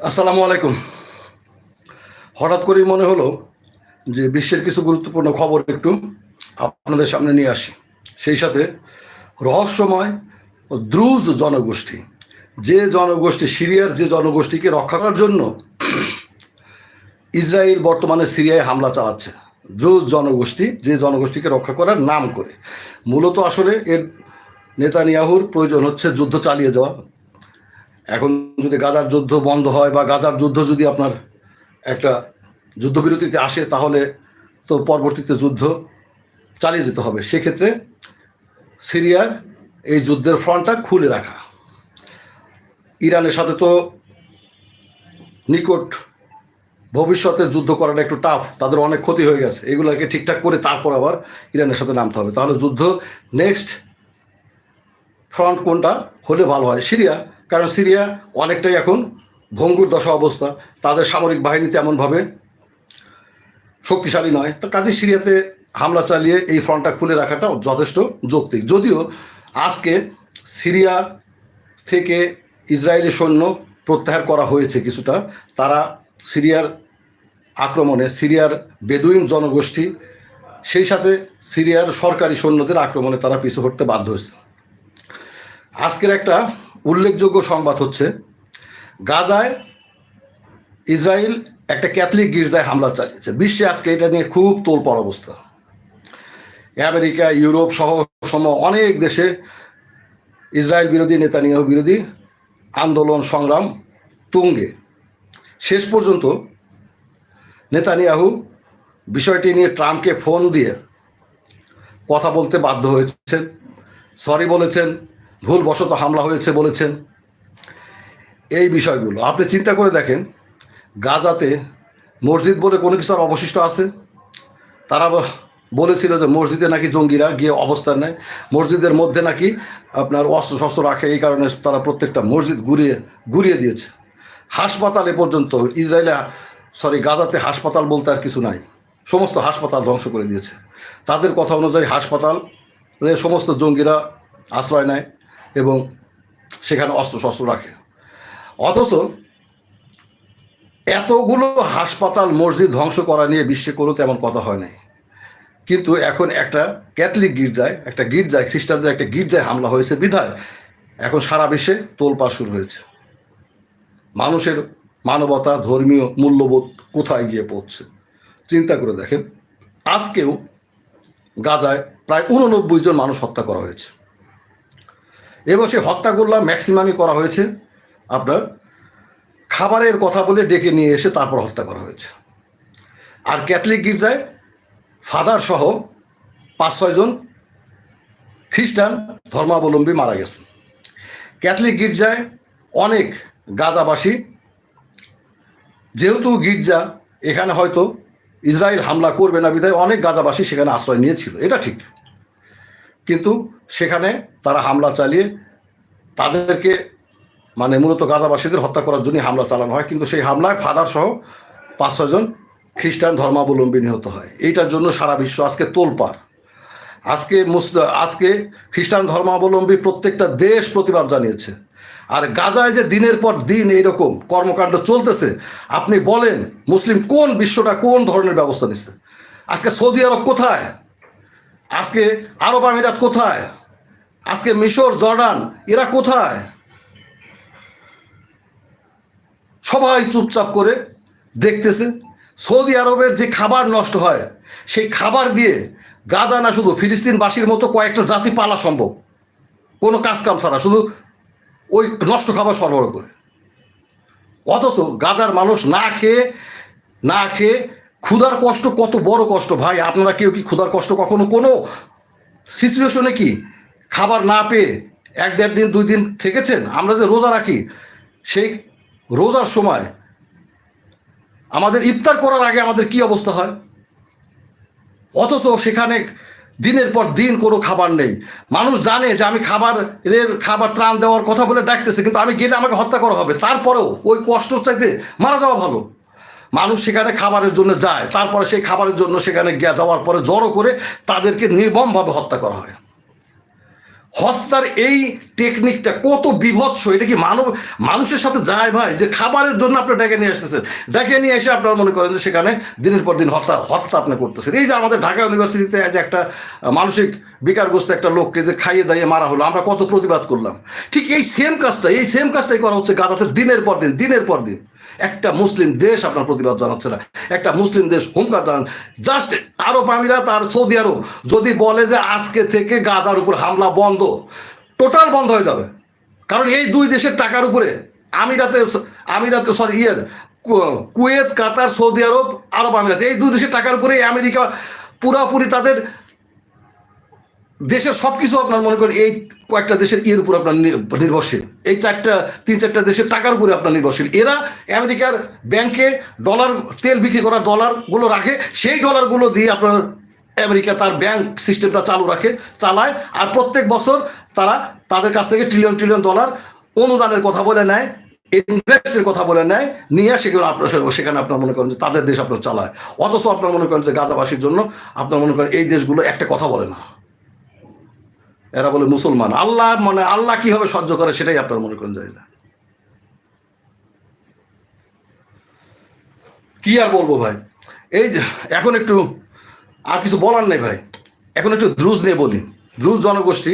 আসসালামু আলাইকুম। হঠাৎ করেই মনে হলো যে বিশ্বের কিছু গুরুত্বপূর্ণ খবর একটু আপনাদের সামনে নিয়ে আসি। সেই সাথে রহস্যময় ও দ্রুজ জনগোষ্ঠী। যে জনগোষ্ঠী, সিরিয়ার যে জনগোষ্ঠীকে রক্ষা করার জন্য ইসরায়েল বর্তমানে সিরিয়ায় হামলা চালাচ্ছে। দ্রুজ জনগোষ্ঠী, যে জনগোষ্ঠীকে রক্ষা করার নাম করে। মূলত আসলে এর নেতানিয়াহুর প্রয়োজন হচ্ছে যুদ্ধ চালিয়ে যাওয়া। এখন যদি গাজার যুদ্ধ বন্ধ হয় বা গাজার যুদ্ধ যদি আপনার একটা যুদ্ধবিরতিতে আসে, তাহলে তো পরবর্তীতে যুদ্ধ চালিয়ে যেতে হবে। সেক্ষেত্রে সিরিয়ার এই যুদ্ধের ফ্রন্টটা খুলে রাখা। ইরানের সাথে তো নিকট ভবিষ্যতে যুদ্ধ করাটা একটু টাফ তাদের অনেক ক্ষতি হয়ে গেছে। এগুলোকে ঠিকঠাক করে তারপর আবার ইরানের সাথে নামতে হবে। তাহলে যুদ্ধ নেক্সট ফ্রন্ট কোনটা হলে ভালো হয়? সিরিয়া। কারণ সিরিয়া অনেকটাই এখন ভঙ্গুর দশা অবস্থা। তাদের সামরিক বাহিনী তেমনভাবে শক্তিশালী নয়। তো কাজে সিরিয়াতে হামলা চালিয়ে এই ফ্রন্টটা খুলে রাখাটা যথেষ্ট যৌক্তিক। যদিও আজকে সিরিয়া থেকে ইসরায়েলি সৈন্য প্রত্যাহার করা হয়েছে কিছুটা। তারা সিরিয়ার আক্রমণে, সিরিয়ার বেদুইন জনগোষ্ঠী, সেই সাথে সিরিয়ার সরকারি সৈন্যদের আক্রমণে তারা পিছু হটতে বাধ্য হয়েছে। আজকের একটা উল্লেখযোগ্য সংবাদ হচ্ছে, গাজায় ইসরায়েল একটা ক্যাথলিক গির্জায় হামলা চালিয়েছে। বিশ্বে আজকে এটা নিয়ে খুব তোলপড় অবস্থা। আমেরিকা, ইউরোপ সহ সম অনেক দেশে ইসরায়েল বিরোধী, নেতানিয়াহু বিরোধী আন্দোলন সংগ্রাম তুঙ্গে। শেষ পর্যন্ত নেতানিয়াহু বিষয়টি নিয়ে ট্রাম্পকে ফোন দিয়ে কথা বলতে বাধ্য হয়েছেন, সরি বলেছেন ভুলবশত হামলা হয়েছে বলেছেন। এই বিষয়গুলো, আপনি চিন্তা করে দেখেন, গাজাতে মসজিদ বলে কোনো কিছু আর অবশিষ্ট আছে? তারা বলেছিল যে মসজিদে নাকি জঙ্গিরা গিয়ে অবস্থান নেয়। মসজিদের মধ্যে নাকি আপনার অস্ত্র শস্ত্র রাখে, এই কারণে তারা প্রত্যেকটা মসজিদ ঘুরিয়ে ঘুরিয়ে দিয়েছে। হাসপাতালে পর্যন্ত ইসরায়েলে, সরি, গাজাতে হাসপাতাল বলতে আর কিছু নাই। সমস্ত হাসপাতাল ধ্বংস করে দিয়েছে। তাদের কথা অনুযায়ী হাসপাতাল সমস্ত জঙ্গিরা আশ্রয় নেয়। এবং সেখানে অস্ত্র শস্ত্র রাখে। অথচ এতগুলো হাসপাতাল, মসজিদ ধ্বংস করা নিয়ে বিশ্বে কোনো তেমন কথা হয় নাই। কিন্তু এখন একটা ক্যাথলিক গির্জায়, একটা গির্জায়, খ্রিস্টানদের একটা গির্জায় হামলা হয়েছে বিধায় এখন সারা বিশ্বে তোলপা শুরু হয়েছে। মানুষের মানবতা, ধর্মীয় মূল্যবোধ কোথায় গিয়ে পড়ছে চিন্তা করে দেখেন, আজকেও গাজায় প্রায় উননব্বই জন মানুষ হত্যা করা হয়েছে। এবং সেই হত্যাগুলো ম্যাক্সিমামই করা হয়েছে আপনার। খাবারের কথা বলে ডেকে নিয়ে এসে তারপর হত্যা করা হয়েছে। আর ক্যাথলিক গির্জায় ফাদার সহ পাঁচ ছয়জন খ্রিস্টান ধর্মাবলম্বী মারা গেছে। ক্যাথলিক গির্জায় অনেক গাজাবাসী, যেহেতু গির্জা এখানে হয়তো ইসরায়েল হামলা করবে না বিধায় অনেক গাজাবাসী সেখানে আশ্রয় নিয়েছিল। এটা ঠিক। কিন্তু সেখানে তারা হামলা চালিয়ে তাদেরকে মানে মূলত গাজাবাসীদের হত্যা করার জন্যই হামলা চালানো হয়। কিন্তু সেই হামলায় ফাদার সহ পাঁচ ছজন খ্রিস্টান ধর্মাবলম্বী নিহত হয়। এইটার জন্য সারা বিশ্ব আজকে তোলপাড়। আজকে মুস আজকে খ্রিস্টান ধর্মাবলম্বী প্রত্যেকটা দেশ প্রতিবাদ জানিয়েছে। আর গাজায় যে দিনের পর দিন এইরকম কর্মকাণ্ড চলতেছে, আপনি বলেন, মুসলিম কোন বিশ্বটা কোন ধরনের ব্যবস্থা নিচ্ছে আজকে সৌদি আরব কোথায়? আজকে আরব আমিরাত কোথায়? আজকে মিশর, জর্ডান, এরা কোথায়? সবাই চুপচাপ করে দেখতেছে, সৌদি আরবের যে খাবার নষ্ট হয়, সেই খাবার দিয়ে গাজা না শুধু ফিলিস্তিনবাসীর মতো কয়েকটা জাতি পালা সম্ভব। কোনো কাজ কাম ছাড়া, শুধু ওই নষ্ট খাবার সরবরাহ করে। অথচ গাজার মানুষ না খেয়ে না খেয়ে ক্ষুধার কষ্ট কত বড় কষ্ট। ভাই, আপনারা কেউ কি ক্ষুধার কষ্ট কখনো কোনো সিচুয়েশনে কি খাবার না পেয়ে এক দেড় দিন, দুই দিন থেকেছেন? আমরা যে রোজা রাখি, সেই রোজার সময় আমাদের ইফতার করার আগে আমাদের কি অবস্থা হয়? অথচ সেখানে দিনের পর দিন কোনো খাবার নেই। মানুষ জানে যে আমি খাবারের খাবার ত্রাণ দেওয়ার কথা বলে ডাকতেছে, কিন্তু আমি গেলে আমাকে হত্যা করা হবে। তারপরেও ওই কষ্ট চাইতে মারা যাওয়া ভালো। মানুষ সেখানে খাবারের জন্য যায়, তারপরে সেই খাবারের জন্য সেখানে গিয়ে যাওয়ার পরে জড়ো করে তাদেরকে নির্মমভাবে হত্যা করা হয়। হত্যার এই টেকনিকটা কত বিভৎস, এটা কি মানব মানুষের সাথে যায় ভাই, যে খাবারের জন্য আপনি ডেকে নিয়ে আসতেছেন। ডেকে নিয়ে এসে আপনারা মনে করেন যে সেখানে দিনের পর দিন হত্যা হত্যা আপনি করতেছেন। এই যে আমাদের ঢাকা ইউনিভার্সিটিতে যে একটা মানসিক বিকারগ্রস্ত একটা লোককে যে খাইয়ে দাইয়ে মারা হলো, আমরা কত প্রতিবাদ করলাম। ঠিক এই সেম কাজটা এই সেম কাজটাই করা হচ্ছে গাজাতে দিনের পর দিন, দিনের পর দিন। একটা মুসলিম দেশ আপনার প্রতিবাদ জানাচ্ছে না। একটা মুসলিম দেশ জানান। জাস্ট আরব আমিরাত আর সৌদি আরব যদি বলে যে আজকে থেকে গাজার উপর হামলা বন্ধ, টোটাল বন্ধ হয়ে যাবে। কারণ এই দুই দেশের টাকার উপরে আমিরাতে আমিরাতে সরি ইয়ের কুয়েত, কাতার, সৌদি আরব আরব আমিরাত, এই দুই দেশের টাকার উপরে আমেরিকা পুরাপুরি তাদের দেশের সব কিছু আপনার মনে করেন, এই কয়েকটা দেশের ইয়ের উপর আপনার নির্ভরশীল। এই চারটা, তিন চারটা দেশের টাকার উপরে আপনার নির্ভরশীল। এরা আমেরিকার ব্যাংকে ডলার, তেল বিক্রি করার ডলারগুলো রাখে, সেই ডলারগুলো দিয়ে আপনার আমেরিকা তার ব্যাংক সিস্টেমটা চালু রাখে, চালায়, আর প্রত্যেক বছর তারা তাদের কাছ থেকে ট্রিলিয়ন ট্রিলিয়ন ডলার অনুদানের কথা বলে নেয় ইনভেস্টের কথা বলে নেয়, নিয়ে সেখানে আপনার সেখানে আপনার মনে করেন যে তাদের দেশ আপনার চালায়। অথচ আপনার মনে করেন যে গাজাবাসীর জন্য আপনার মনে করেন এই দেশগুলো একটা কথা বলে না। এরা বলে মুসলমান। আল্লাহ মানে আল্লাহ কীভাবে সহ্য করে সেটাই আপনার মনে করেন যায় না কি আর বলব ভাই? এই এখন একটু আর কিছু বলার নেই ভাই। এখন একটু দ্রুজ নিয়ে বলি। দ্রুজ জনগোষ্ঠী,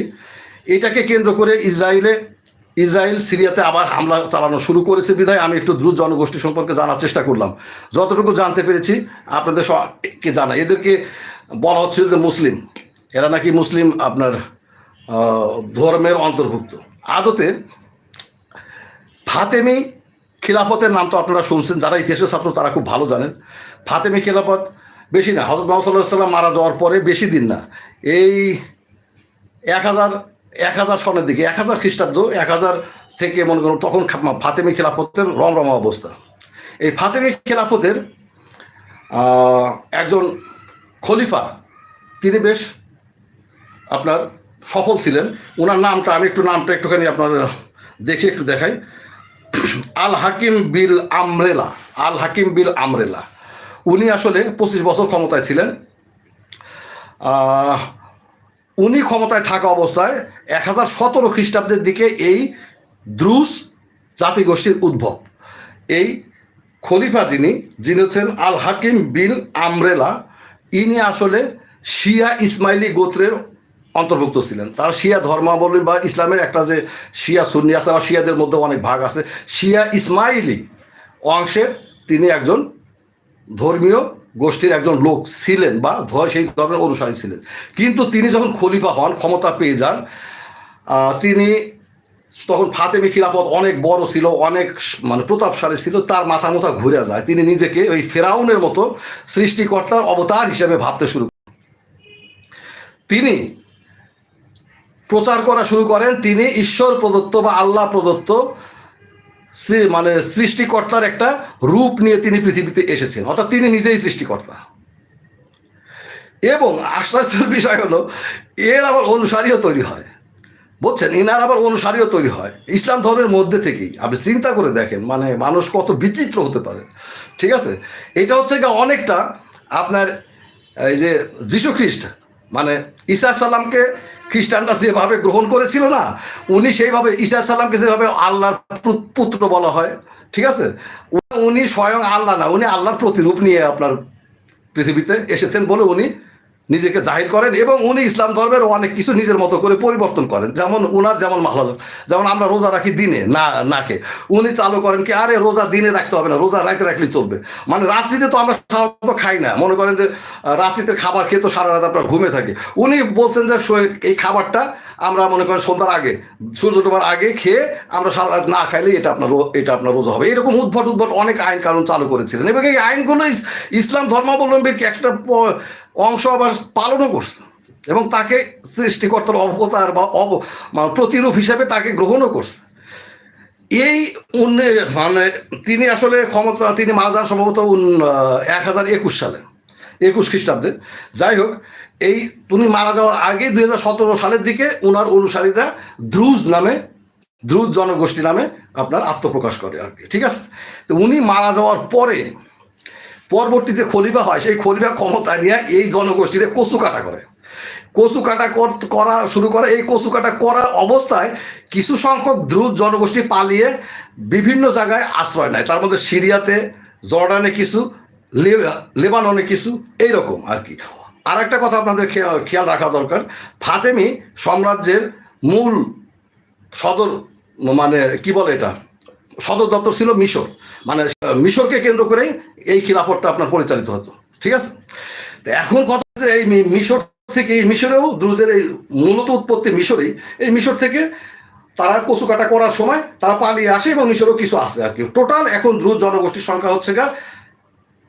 এটাকে কেন্দ্র করে ইসরায়েলে, ইসরায়েল সিরিয়াতে আবার হামলা চালানো শুরু করেছে বিধায় আমি একটু দ্রুত জনগোষ্ঠী সম্পর্কে জানার চেষ্টা করলাম। যতটুকু জানতে পেরেছি, আপনাদের কে জানা এদেরকে বলা হচ্ছিল যে মুসলিম। এরা নাকি মুসলিম আপনার ধর্মের অন্তর্ভুক্ত। আদতে ফাতেমি খিলাফতের নাম তো আপনারা শুনছেন, যারা ইতিহাসের ছাত্র তারা খুব ভালো জানেন। ফাতেমি খিলাফত বেশি না হজরত মোহাম্মদ সাল্লাহ সাল্লাম মারা যাওয়ার পরে বেশি দিন না। এই এক হাজার এক হাজার সনের দিকে, এক হাজার খ্রিস্টাব্দ, এক হাজার থেকে মনে করুন তখন ফাতেমি খিলাফতের রমরমা অবস্থা। এই ফাতেমি খিলাফতের একজন খলিফা, তিনি বেশ আপনার সফল ছিলেন। ওনার নামটা, আমি একটু নামটা একটুখানি আপনার দেখে একটু দেখাই। আল হাকিম বিল আমরেলা, আল হাকিম বিল আমরেলা। উনি আসলে পঁচিশ বছর ক্ষমতায় ছিলেন। উনি ক্ষমতায় থাকা অবস্থায় এক হাজার সতেরো খ্রিস্টাব্দের দিকে এই দ্রুস জাতিগোষ্ঠীর উদ্ভব। এই খলিফা যিনি যিনি হচ্ছেন আল হাকিম বিল আমরেলা, ইনি আসলে শিয়া ইসমাইলি গোত্রের অন্তর্ভুক্ত ছিলেন। তার শিয়া ধর্মাবলম্বী বা ইসলামের একটা যে শিয়া সুন্নি আছে বা শিয়াদের মধ্যে অনেক ভাগ আছে। শিয়া ইসমাইলি অংশের তিনি একজন ধর্মীয় গোষ্ঠীর একজন লোক ছিলেন বা সেই ধর্মের অনুসারী ছিলেন। কিন্তু তিনি যখন খলিফা হন, ক্ষমতা পেয়ে যান তিনি তখন ফাতেমি খিলাফত অনেক বড় ছিল, অনেক মানে প্রতাপশালী ছিল, তার মাথা মাথা ঘুরে যায়। তিনি নিজেকে ওই ফেরাউনের মতো সৃষ্টিকর্তার অবতার হিসেবে ভাবতে শুরু। তিনি প্রচার করা শুরু করেন তিনি ঈশ্বর প্রদত্ত বা আল্লাহ প্রদত্ত মানে সৃষ্টিকর্তার একটা রূপ নিয়ে তিনি পৃথিবীতে এসেছেন। অর্থাৎ তিনি নিজেই সৃষ্টিকর্তা। এবং আশ্চর্যের বিষয় হলো, এর আবার অনুসারীও তৈরি হয়। বলছেন এনার আবার অনুসারীও তৈরি হয়। ইসলাম ধর্মের মধ্যে থেকেই। আপনি চিন্তা করে দেখেন মানে মানুষ কত বিচিত্র হতে পারে। ঠিক আছে? এটা হচ্ছে গিয়ে অনেকটা আপনার এই যে যীশু খ্রিস্ট মানে ঈসা সাল্লামকে খ্রিস্টানরা যেভাবে গ্রহণ করেছিল না, উনি সেইভাবে ঈশা সাল্লামকে যেভাবে আল্লাহর পুত্র বলা হয়, ঠিক আছে? উনি স্বয়ং আল্লাহ না, উনি আল্লাহর প্রতিরূপ নিয়ে আপনার পৃথিবীতে এসেছেন বলে উনি নিজেকে জাহির করেন এবং উনি ইসলাম ধর্মের অনেক কিছু নিজের মতো করে পরিবর্তন করেন। যেমন উনার যেমন মাহল, যেমন আমরা রোজা রাখি দিনে, না নাকে উনি চালু করেন কি, আরে রোজা দিনে রাখতে হবে না, রোজা রাতে রাখলে চলবে। মানে রাত্রিতে তো আমরা সাধারণত খাই না। মনে করেন যে রাত্রিতে খাবার খেয়ে তো সারা রাত আপনার ঘুমে থাকে। উনি বলছেন যে এই খাবারটা আমরা মনে করেন সন্ধ্যার আগে, সূর্য ডোবার আগে খেয়ে আমরা সারা রাত না খাইলে এটা আপনার এটা আপনার রোজা হবে। এরকম উদ্ভট উদ্ভট অনেক আইন কারণ চালু করেছিলেন এবং এই আইনগুলো ইসলাম ধর্মাবলম্বীর একটা অংশ আবার পালনও করছে এবং তাকে সৃষ্টিকর্তার অবতার বা অব মানে প্রতিরূপ হিসেবে তাকে গ্রহণও করছে। এই মানে তিনি আসলে ক্ষমতা তিনি মারা যান সম্ভবত এক হাজার একুশ সালে, একুশ খ্রিস্টাব্দে। যাই হোক এই উনি মারা যাওয়ার আগে দুই হাজার সতেরো সালের দিকে ওনার অনুসারীরা দ্রুজ নামে দ্রুজ জনগোষ্ঠী নামে আপনার আত্মপ্রকাশ করে আর কি, ঠিক আছে? তো উনি মারা যাওয়ার পরে পরবর্তী যে খলিফা হয়, সেই খলিফা ক্ষমতা নিয়ে এই জনগোষ্ঠীরে কচু কাটা করে। কচু কাটা কর- শুরু করে। এই কচু কাটা করা অবস্থায় কিছু সংখ্যক দ্রুত জনগোষ্ঠী পালিয়ে বিভিন্ন জায়গায় আশ্রয় নেয়। তার মধ্যে সিরিয়াতে, জর্ডানে কিছু লেবাননে কিছু, এইরকম আর কি। আর একটা কথা আপনাদের খেয়া- খেয়াল রাখা দরকার। ফাতেমি সাম্রাজ্যের মূল সদর মানে কি বলে এটা? সদর দপ্তর ছিল মিশর। মানে মিশরকে কেন্দ্র করেই এই খিলাফতটা আপনার পরিচালিত হতো। ঠিক আছে? তো এখন কথা এই মিশর থেকে, এই মিশরেও দ্রুজের এই মূলত উৎপত্তি মিশরেই। এই মিশর থেকে তারা কচু কাটা করার সময় তারা পালিয়ে আসে এবং মিশরেও কিছু আসে আর কি। টোটাল এখন দ্রুত জনগোষ্ঠীর সংখ্যা হচ্ছে গা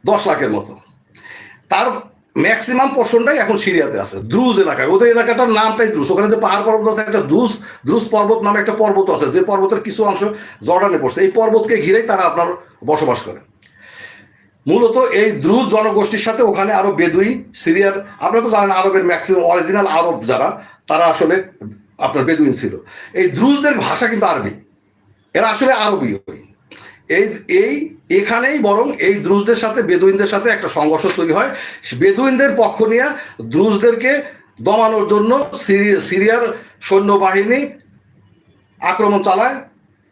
দশ লাখের মতো। তার ম্যাক্সিমাম পোর্শনটাই এখন সিরিয়াতে আছে, দ্রুজ এলাকায়। ওদের এলাকাটার নামটাই দ্রুজ। ওখানে যে পাহাড় পর্বত আছে, একটা দ্রুজ দ্রুজ পর্বত নামে একটা পর্বত আছে, যে পর্বতের কিছু অংশ জর্ডানে পড়ছে। এই পর্বতকে ঘিরেই তারা আপনার বসবাস করে। মূলত এই দ্রুজ জনগোষ্ঠীর সাথে ওখানে আরও বেদুইন সিরিয়ার, আপনারা তো জানেন আরবের ম্যাক্সিমাম, অরিজিনাল আরব যারা, তারা আসলে আপনার বেদুইন ছিল। এই দ্রুজদের ভাষা কিন্তু আরবি। এরা আসলে আরবি এই এই, এখানেই বরং এই দ্রুজদের সাথে, বেদুইনদের সাথে একটা সংঘর্ষ তৈরি হয়। বেদুইনদের পক্ষ নিয়ে দ্রুজদেরকে দমানোর জন্য সিরি- সিরিয়ার সৈন্যবাহিনী আক্রমণ চালায়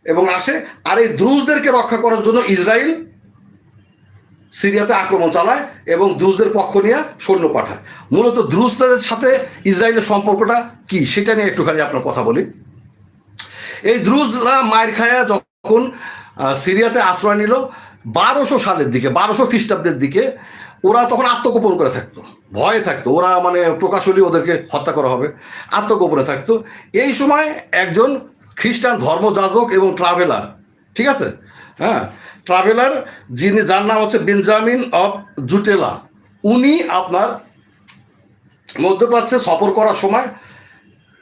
এবং আসে। আর এই দ্রুজদেরকে রক্ষা করার জন্য ইসরায়েল সিরিয়াতে আক্রমণ চালায় এবং দ্রুজদের পক্ষ নিয়ে সৈন্য পাঠায়। মূলত দ্রুজদের সাথে ইসরায়েলের সম্পর্কটা কি, সেটা নিয়ে একটুখানি আপনার কথা বলি। এই দ্রুজরা মায়ের খায়া যখন সিরিয়াতে আশ্রয় নিল বারোশো সালের দিকে, বারোশো খ্রিস্টাব্দের দিকে। ওরা তখন আত্মগোপন করে থাকতো, ভয়ে থাকতো। ওরা মানে প্রকাশ হলে ওদেরকে হত্যা করা হবে, আত্মগোপনে থাকতো। এই সময় একজন খ্রিস্টান ধর্মযাজক এবং ট্রাভেলার, ঠিক আছে? হ্যাঁ ট্রাভেলার যিনি, যার নাম হচ্ছে বেঞ্জামিন অফ জুটেলা, উনি আপনার মধ্যপ্রাচ্যে সফর করার সময়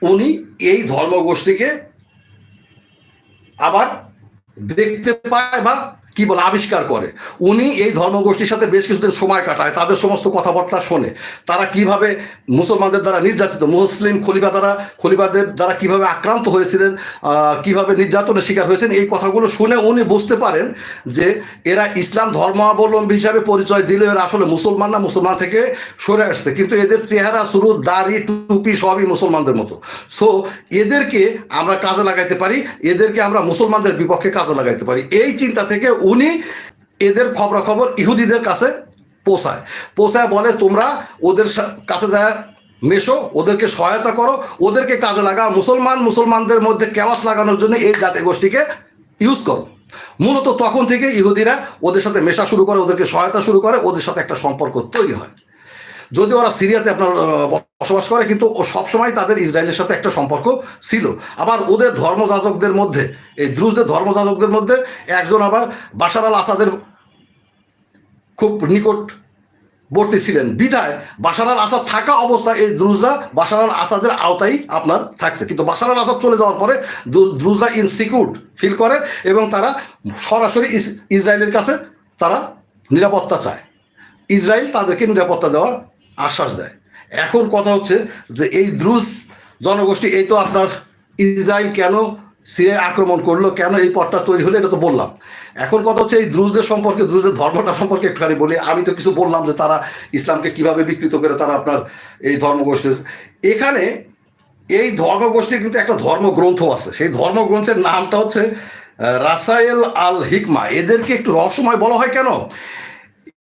উনি এই ধর্মগোষ্ঠীকে আবার দেখতে পায় বা কি বলে, আবিষ্কার করে। উনি এই ধর্মগোষ্ঠীর সাথে বেশ কিছুদিন সময় কাটায়, তাদের সমস্ত কথাবার্তা শোনে। তারা কীভাবে মুসলমানদের দ্বারা নির্যাতিত, মুসলিম খলিফা দ্বারা, খলিফাদের দ্বারা কীভাবে আক্রান্ত হয়েছিলেন কীভাবে নির্যাতনের শিকার হয়েছেন, এই কথাগুলো শুনে উনি বুঝতে পারেন যে এরা ইসলাম ধর্মাবলম্বী হিসাবে পরিচয় দিলে এরা আসলে মুসলমান না, মুসলমান থেকে সরে আসছে। কিন্তু এদের চেহারা শুরু দাড়ি, টুপি সবই মুসলমানদের মতো। সো এদেরকে আমরা কাজে লাগাইতে পারি, এদেরকে আমরা মুসলমানদের বিপক্ষে কাজে লাগাইতে পারি। এই চিন্তা থেকে উনি এদের খবরাখবর ইহুদিদের কাছে পোষায় পোষায় বলে, তোমরা ওদের কাছে যা মেশো, ওদেরকে সহায়তা করো, ওদেরকে কাজে লাগা মুসলমান, মুসলমানদের মধ্যে ক্যালাস লাগানোর জন্য এই জাতি গোষ্ঠীকে ইউজ করো। মূলত তখন থেকে ইহুদিরা ওদের সাথে মেশা শুরু করে, ওদেরকে সহায়তা শুরু করে, ওদের সাথে একটা সম্পর্ক তৈরি হয়। যদি ওরা সিরিয়াতে আপনার বসবাস করে, কিন্তু ও সবসময় তাদের ইসরায়েলের সাথে একটা সম্পর্ক ছিল। আবার ওদের ধর্মযাজকদের মধ্যে, এই দ্রুজদের ধর্মযাজকদের মধ্যে একজন আবার বাশার আল আসাদের খুব নিকটবর্তী ছিলেন। বিধায় বাশার আল আসাদ থাকা অবস্থায় এই দ্রুজরা বাশার আল আসাদের আওতায় আপনার থাকছে। কিন্তু বাশার আল আসাদ চলে যাওয়ার পরে দ্রু- দ্রুজরা ইনসিকিউর ফিল করে এবং তারা সরাসরি ইসরায়েলের কাছে তারা নিরাপত্তা চায়। ইসরায়েল তাদেরকে নিরাপত্তা দেওয়ার আশ্বাস দেয়। এখন কথা হচ্ছে যে এই দ্রুজ জনগোষ্ঠী, এই তো আপনার ইসরায়েল কেন সিরিয়া আক্রমণ করল, কেন এই পথটা তৈরি হলো, এটা তো বললাম। এখন কথা হচ্ছে এই দ্রুজদের সম্পর্কে দ্রুজদের ধর্মটা সম্পর্কে একটুখানি বলি। আমি তো কিছু বললাম যে তারা ইসলামকে কীভাবে বিকৃত করে তারা আপনার এই ধর্মগোষ্ঠী। এখানে এই ধর্মগোষ্ঠীর কিন্তু একটা ধর্মগ্রন্থ আছে। সেই ধর্মগ্রন্থের নামটা হচ্ছে রাসায়েল আল হিকমা এদেরকে একটু রহস্যময় বলা হয় কেন?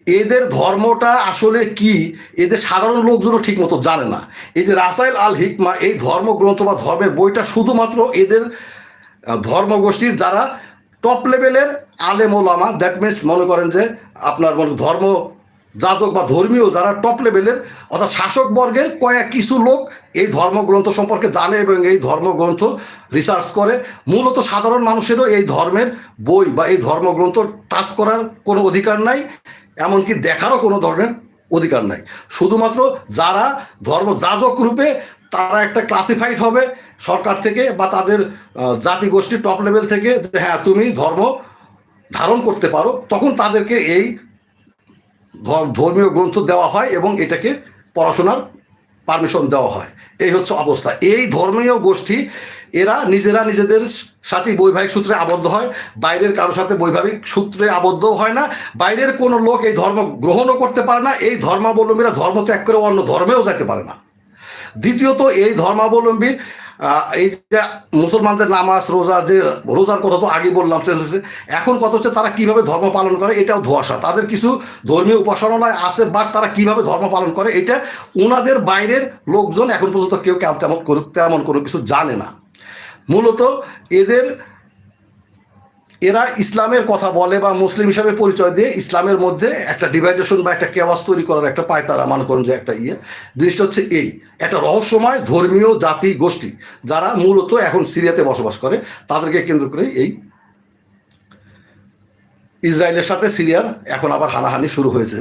এদের ধর্মটা আসলে কি? এদের সাধারণ লোকজনও ঠিক মতো জানে না। এই যে রাসাইল আল হিকমা এই ধর্মগ্রন্থ বা ধর্মের বইটা শুধুমাত্র এদের ধর্মগোষ্ঠীর যারা টপ লেভেলের আলেম ওলামা দ্যাট মিনস মনে করেন যে আপনার মনে ধর্ম যাজক বা ধর্মীয় যারা টপ লেভেলের অর্থাৎ শাসক বর্গের কয়েক কিছু লোক এই ধর্মগ্রন্থ সম্পর্কে জানে এবং এই ধর্মগ্রন্থ রিসার্চ করে। মূলত সাধারণ মানুষেরও এই ধর্মের বই বা এই ধর্মগ্রন্থ টাচ করার কোনো অধিকার নাই। এমনকি দেখারও কোনো ধরনের অধিকার নাই। শুধুমাত্র যারা ধর্ম যাজক রূপে তারা একটা ক্লাসিফাইড হবে সরকার থেকে বা তাদের আহ, জাতিগোষ্ঠী টপ লেভেল থেকে যে হ্যাঁ তুমি ধর্ম ধারণ করতে পারো তখন তাদেরকে এই ধর- ধর্মীয় গ্রন্থ দেওয়া হয় এবং এটাকে পড়াশোনার পারমিশন দেওয়া হয়। এই হচ্ছে অবস্থা। এই ধর্মীয় গোষ্ঠী এরা নিজেরা নিজেদের সাথে বৈবাহিক সূত্রে আবদ্ধ হয়, বাইরের কারোর সাথে বৈবাহিক সূত্রে আবদ্ধ হয় না, বাইরের কোনো লোক এই ধর্ম গ্রহণও করতে পারে না, এই ধর্মাবলম্বীরা ধর্ম ত্যাগ করে অন্য ধর্মেও যেতে পারে না। দ্বিতীয়ত এই ধর্মাবলম্বী এই যে মুসলমানদের নামাজ, রোজা, যে রোজার কথা তো আগে বললাম এখন কত হচ্ছে তারা কীভাবে ধর্ম পালন করে, এটাও ধোয়াশা। তাদের কিছু ধর্মীয় উপাসনায় আছে, বাট তারা কীভাবে ধর্ম পালন করে, এটা ওনাদের বাইরের লোকজন এখন পর্যন্ত কেউ তেমন তেমন কোনো কিছু জানে না। মূলত এদের, এরা ইসলামের কথা বলে বা মুসলিম হিসাবে পরিচয় দিয়ে ইসলামের মধ্যে একটা ডিভাইডেশন বা একটা কেওয়াস তৈরি করার একটা পায় তারা, মনে করেন যে একটা ইয়ে। জিনিসটা হচ্ছে এই, একটা রহস্যময় ধর্মীয় জাতি গোষ্ঠী যারা মূলত এখন সিরিয়াতে বসবাস করে, তাদেরকে কেন্দ্র করে এই ইসরায়েলের সাথে সিরিয়ার এখন আবার হানাহানি শুরু হয়েছে।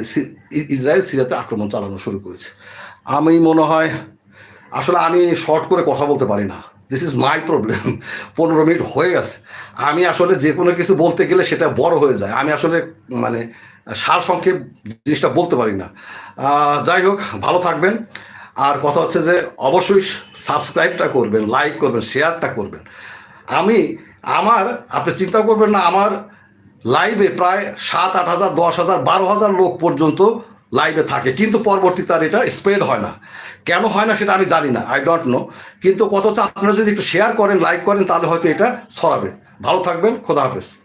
ইসরায়েল সিরিয়াতে আক্রমণ চালানো শুরু করেছে। আমি মনে হয়, আসলে আমি শর্ট করে কথা বলতে পারি না। দিস ইজ মাই প্রবলেম পনেরো মিনিট হয়ে গেছে। আমি আসলে যে কোনো কিছু বলতে গেলে সেটা বড় হয়ে যায়। আমি আসলে মানে সার সংক্ষেপ জিনিসটা বলতে পারি না। যাই হোক, ভালো থাকবেন। আর কথা হচ্ছে যে অবশ্যই সাবস্ক্রাইবটা করবেন, লাইক করবেন, শেয়ারটা করবেন। আমি, আমার, আপনি চিন্তা করবেন না, আমার লাইভে প্রায় সাত, আট হাজার, দশ হাজার, বারো হাজার লোক পর্যন্ত লাইভে থাকে। কিন্তু পরবর্তী তার এটা স্প্রেড হয় না। কেন হয় না সেটা আমি জানি না আই ডোন্ট নো কিন্তু কত আপনারা যদি একটু শেয়ার করেন লাইক করেন, তাহলে হয়তো এটা ছড়াবে। ভালো থাকবেন, খোদা হাফেজ।